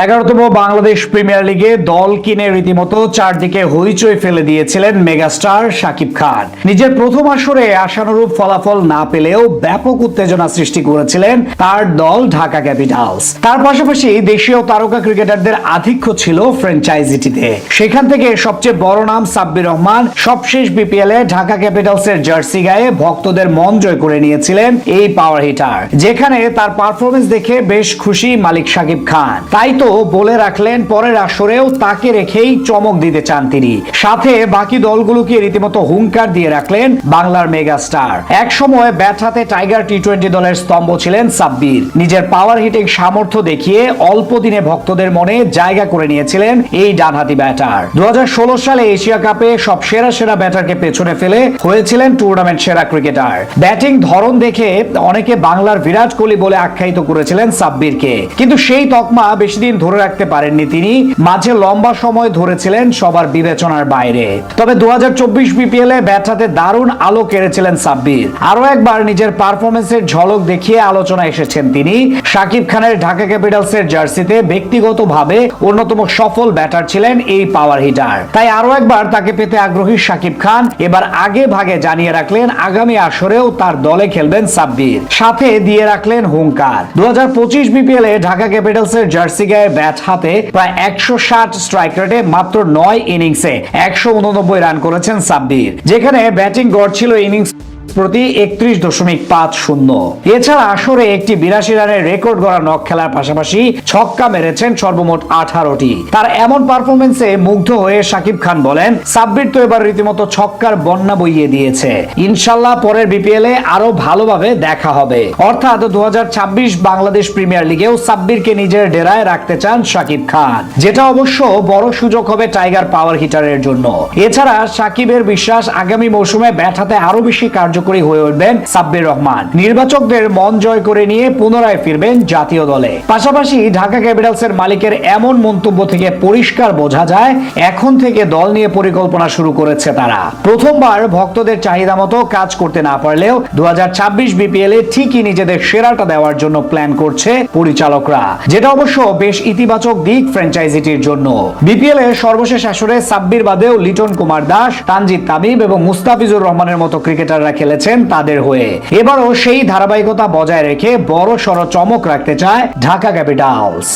এগারোতম বাংলাদেশ প্রিমিয়ার লিগে দল কিনে রীতিমতো চারদিকে হইচই ফেলে দিয়েছিলেন মেগাস্টার শাকিব খান। নিজের প্রথম আসরে আশানুরূপ ফলাফল না পেলেও ব্যাপক উত্তেজনা সৃষ্টি করেছিলেন তার দল ঢাকা ক্যাপিটালস। তার পাশাপাশি দেশীয় তারকা ক্রিকেটারদের আধিক্য ছিল ফ্র্যাঞ্চাইজিটিতে। সেখান থেকে সবচেয়ে বড় নাম সাব্বির রহমান সবশেষ বিপিএল এ ঢাকা ক্যাপিটালস এর জার্সি গায়ে ভক্তদের মন জয় করে নিয়েছিলেন এই পাওয়ার হিটার, যেখানে তার পারফরমেন্স দেখে বেশ খুশি মালিক শাকিব খান। তাই তো বলে রাখলেন পরের আসরেও তাকে রেখেই চমক দিতে চান তিনি। সাথে বাকি দলগুলোকে রীতিমতো হুঙ্কার দিয়ে রাখলেন বাংলার মেগাস্টার। এক সময় ব্যাট হাতে টাইগার টি টোয়েন্টি দলের স্তম্ভ ছিলেন সাব্বির। নিজের পাওয়ার হিটিং সামর্থ্য দেখিয়ে অল্প দিনে ভক্তদের মনে জায়গা করে নিয়েছিলেন এই ডানহাতি ব্যাটার। দু হাজার ষোলো সালে এশিয়া কাপে সব সেরা সেরা ব্যাটারকে পেছনে ফেলে হয়েছিলেন টুর্নামেন্ট সেরা ক্রিকেটার। ব্যাটিং ধরন দেখে অনেকে বাংলার বিরাট কোহলি বলে আখ্যায়িত করেছিলেন সাব্বিরকে। কিন্তু সেই তকমা বেশি দিন ধরে রাখতে পারেননি তিনি, মাঝে লম্বা সময় ধরেছিলেন সবার বিবেচনার বাইরে। তবে দু বিপিএল এ ব্যাট হাতে দারুণ আলো কেড়েছিলেন সাব্বির। আরও একবার নিজের পারফরমেন্সের ঝলক দেখিয়ে আলোচনা এসেছেন তিনি। শাকিব খানের ঢাকা ক্যাপিটালস এর জার্সিতে ব্যক্তিগতভাবে অন্যতম সফল ব্যাটার ছিলেন এই পাওয়ার হিটার। তাই আরও একবার তাকে পেতে আগ্রহী শাকিব খান এবার আগে ভাগে জানিয়ে রাখলেন আগামী আসরেও তার দলে খেলবেন সাব্বির। সাথে দিয়ে রাখলেন হুঙ্কার। দু হাজার পঁচিশ বিপিএল এ ঢাকা ক্যাপিটালস এর জার্সি গায়ে ব্যাট হাতে প্রায় একশো ষাট স্ট্রাইক রেটে মাত্র নয় ইনিংসে একশো উননব্বই রান করেছেন সাব্বির। যেখানে ব্যাটিং গড় ছিল ইনিংস প্রতি একত্রিশ দশমিক পাঁচ শূন্য। এছাড়া আসরে একটি বিরাশি রানের রেকর্ড গড়া নক খেলার পাশাপাশি ছক্কা মেরেছেন সর্বমোট আঠারোটি। তার এমন পারফরমেন্সে মুগ্ধ হয়ে সাকিব খান বলেন, সাব্বির তো এবার রীতিমতো ছক্কার বন্যা বইয়ে দিয়েছে। ইনশাল্লাহ পরের বিপিএল এ আরও ভালোভাবে দেখা হবে। অর্থাৎ দু হাজার ছাব্বিশ বাংলাদেশ প্রিমিয়ার লিগেও সাব্বিরকে নিজের ডেরায় রাখতে চান সাকিব খান। যেটা অবশ্য বড় সুযোগ হবে টাইগার পাওয়ার হিটারের জন্য। এছাড়া সাকিবের বিশ্বাস আগামী মৌসুমে ব্যাট হাতে আরও বেশি কার্যকরী হয়ে উঠবেন সাব্বির রহমান। নির্বাচকদের মন জয় করে নিয়ে পুনরায় ফিরবেন জাতীয় দলে। পাশাপাশি ঢাকা ক্যাপিটালস এর মালিকের এমন মন্তব্য থেকে পরিষ্কার বোঝা যায়, এখন থেকে দল নিয়ে পরিকল্পনা শুরু করেছে তারা। প্রথমবার ভক্তদের চাহিদা মতো কাজ করতে না পারলেও দু বিপিএল এ ঠিকই নিজেদের সেরাটা দেওয়ার জন্য প্ল্যান করছে পরিচালকরা। যেটা অবশ্য বেশ ইতিবাচক দিক ফ্র্যাঞ্চাইজিটির জন্য। বিপিএল এর সর্বশেষ আসরে সাব্বির বাদেও লিটন কুমার দাস, তানজিদ তামিম এবং মুস্তাফিজুর রহমানের মতো ক্রিকেটাররা খেলেছেন তাদের হয়ে। এবারও সেই ধারাবাহিকতা বজায় রেখে বড় সড় চমক রাখতে চায় ঢাকা ক্যাপিটালস।